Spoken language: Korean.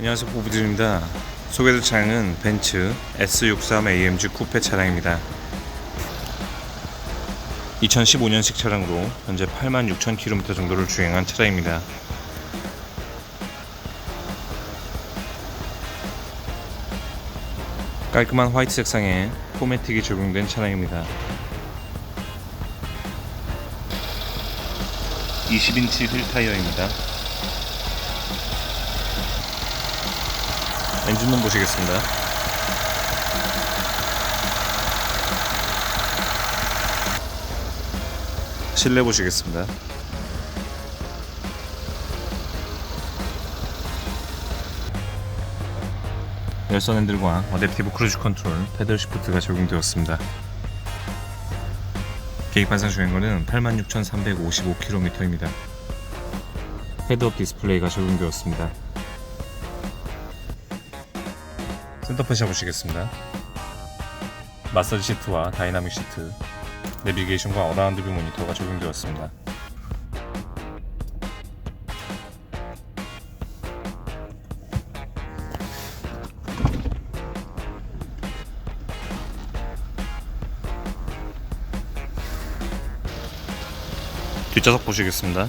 안녕하세요 보부들입니다. 소개될 차량은 벤츠 S63 AMG 쿠페 차량입니다. 2015년식 차량으로 현재 86,000km 정도를 주행한 차량입니다. 깔끔한 화이트 색상에 포매틱이 적용된 차량입니다. 20인치 휠 타이어입니다 엔진룸 보시겠습니다. 실내 보시겠습니다. 열선 핸들과 어댑티브 크루즈 컨트롤, 페들 시프트가 적용되었습니다. 계기판상 주행거리는 86,355km입니다. 헤드업 디스플레이가 적용되었습니다. 센터페샤 보시겠습니다. 마사지 시트와 다이나믹 시트, 내비게이션과 어라운드 뷰 모니터가 적용되었습니다. 뒷좌석 보시겠습니다.